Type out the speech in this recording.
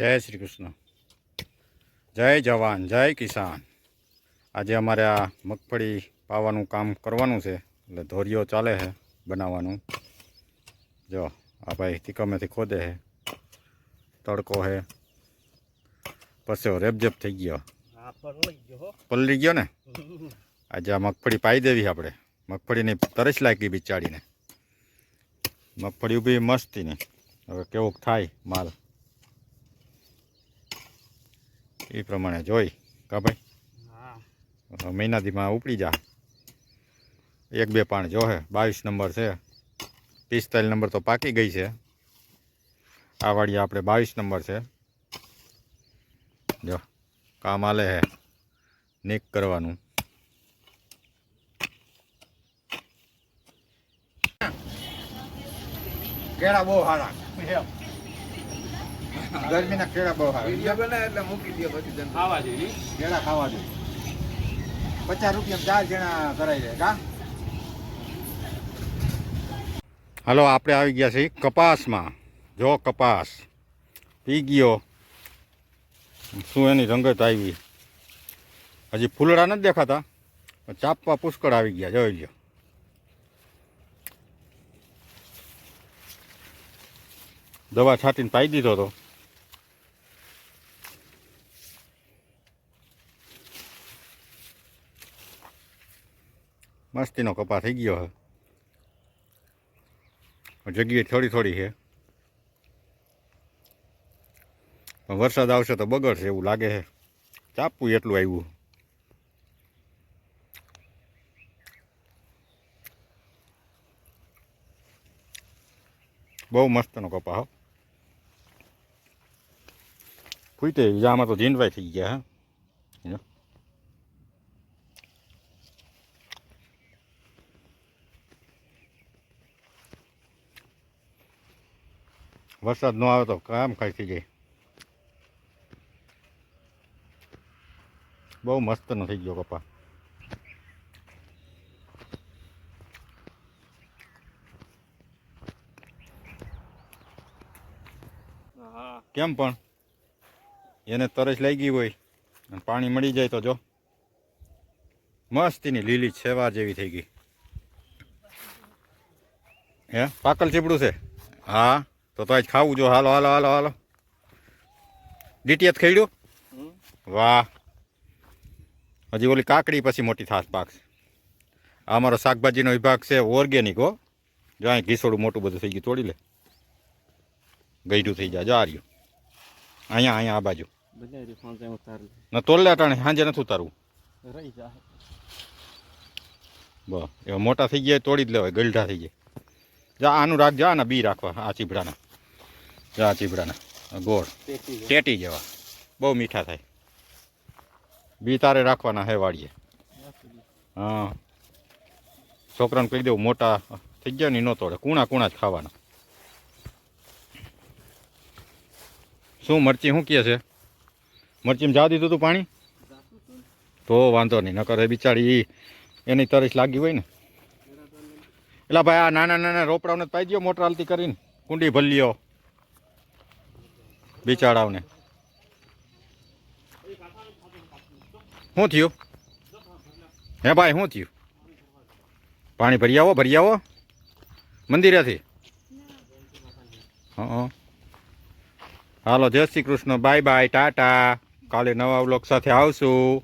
જય શ્રી કૃષ્ણ. જય જવાન જય કિસાન. આજે અમારે આ મગફળી પાવાનું કામ કરવાનું છે એટલે ધોરીઓ ચાલે છે બનાવવાનું. જો આ ભાઈ તીકમેથી ખોદે છે તડકો છે. પછી રેબજેબ થઈ ગયો. પલળી ગયો ને? આજે આ મગફળી પાઈ દેવી આપણે. મગફળીની તરસ લાગી બિચાડીને મગફળી ઊભી મસ્તીની. હવે કેવું થાય માલ? એ પ્રમાણે જોઈ કા ભાઈ? મહિનાથીમાં ઉપડી જા. એક બે પાણ જો હે બાવીસ નંબર છે. પિસ્તાલીસ નંબર તો પાકી ગઈ છે. આ વાળી આપણે બાવીસ નંબર છે. જો કામ આલે હે. નીક કરવાનું. કેળા બહુ સારા ગરમીના કેળા બહુ વીડિયો એટલે મૂકી દે પછી ખાવા જોઈએ. કેળા ખાવા જોઈએ. પચાસ રૂપિયા ચાર જણા કરાઈ જાય. કા? હાલો આપણે આવી ગયા છીએ કપાસમાં. જો કપાસ. પી ગયો. શું એની રંગત આવી? હજી ફૂલડા નથી દેખાતા. ચાપવા પુષ્કળ આવી ગયા જોઈ લ્યો. દવા છાંટીને પાઈ દીધો તો. મસ્તીનો કપા થઈ ગયો છે જગ્યાએ થોડી થોડી છે. પણ વરસાદ આવશે તો બગડશે એવું લાગે છે. ચાપવું એટલું આવ્યું. બહુ મસ્તનો કપા હો. ફૂટે જામાં તો જીંદવાઈ થઈ ગયા, હે. વરસાદ ન આવે તો કામ ખાઈ જાય. બહુ મસ્તનો થઈ ગયો કપા. કેમ પણ? એને તરસ લાગી હોય અને પાણી મળી જાય તો જો. મસ્તીની લીલી છેવા જેવી થઈ ગઈ. હે? પાકલ ચીપડું છે? હા. તો તો આજ ખાવું જો. હાલો હાલો હાલો હાલો. ડીટીએસ ખેડ્યું? વાહ. હજી ઓલી કાકડી પછી મોટી થાસ પાક આ અમારો શાકભાજીનો વિભાગ છે ઓર્ગેનિક હો. જો અહીં ઘીસોડું મોટું બધું થઈ ગયું તોડી લે. ગઈડું થઈ જાય. જો આ રહ્યું. અહીંયા અહીંયા આ બાજુ. ન તોડ લે અટાણે સાંજે નથી ઉતારવું. બસ એવા મોટા થઈ ગયા તોડી જ લેવાય ગલઢા થઈ જાય. જા આનું રાખજો આના બી રાખવા આ ચીભડાના. જા ચીબડાના ગોળ. ટેટી જેવા. બહુ મીઠા થાય. બી તારે રાખવાના હે વાડીએ હા. છોકરાને કહી દેવું મોટા થઈ ગયા ને ન તોડે કુણા કુણા જ ખાવાના. શું મરચી શું કહે છે? મરચીમાં જા દીધું તું પાણી? તો વાંધો નહીં નકર એ બિચારી એની તરસ લાગી હોય ને. એટલે ભાઈ આ નાના નાના રોપડાઓને પાઈ દો મોટર હાલતી કરીને. કુંડી ભલ્લીઓ. બિચારાઓને. શું થયું? હે ભાઈ, શું થયું? પાણી ભરી આવો ભરી આવો. મંદિરેથી. હાલો, જય Shri Krishna. Bye bye, tata. કાલે નવા વ્લોગ સાથે આવશું.